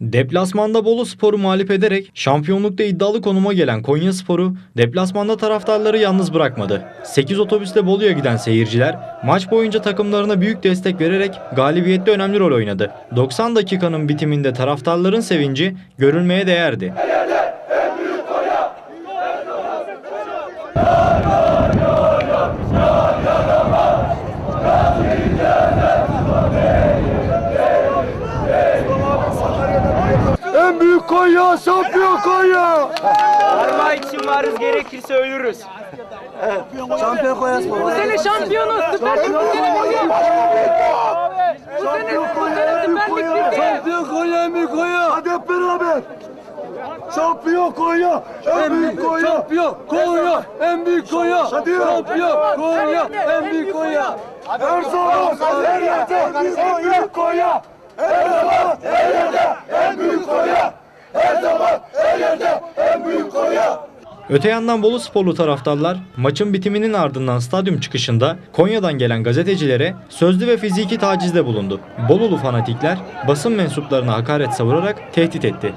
Deplasmanda Bolu Spor'u mağlup ederek şampiyonlukta iddialı konuma gelen Konya Spor'u deplasmanda taraftarları yalnız bırakmadı. 8 otobüste Bolu'ya giden seyirciler maç boyunca takımlarına büyük destek vererek galibiyette önemli rol oynadı. 90 dakikanın bitiminde taraftarların sevinci görülmeye değerdi. Şampiyon Konya. Arma için varız gerekirse ölürüz. Şampiyon Konya Spor. Bu sene şampiyonuz. Süper Lig bu sene bizim. Bu sene, bu sene Süper Lig bitti. Şampiyon Konya, en büyük Konya. Hadi hep beraber. Şampiyon Konya, en büyük Konya. Şampiyon Konya, en büyük Konya. Şampiyon Konya, en büyük Konya. Zaman, her yerde, en büyük Konya. Her zaman, her yerde, en büyük Konya. Her zaman, her yerde, en büyük Konya. Öte yandan Bolu sporlu taraftarlar maçın bitiminin ardından stadyum çıkışında Konya'dan gelen gazetecilere sözlü ve fiziki tacizde bulundu. Bolulu fanatikler basın mensuplarına hakaret savurarak tehdit etti.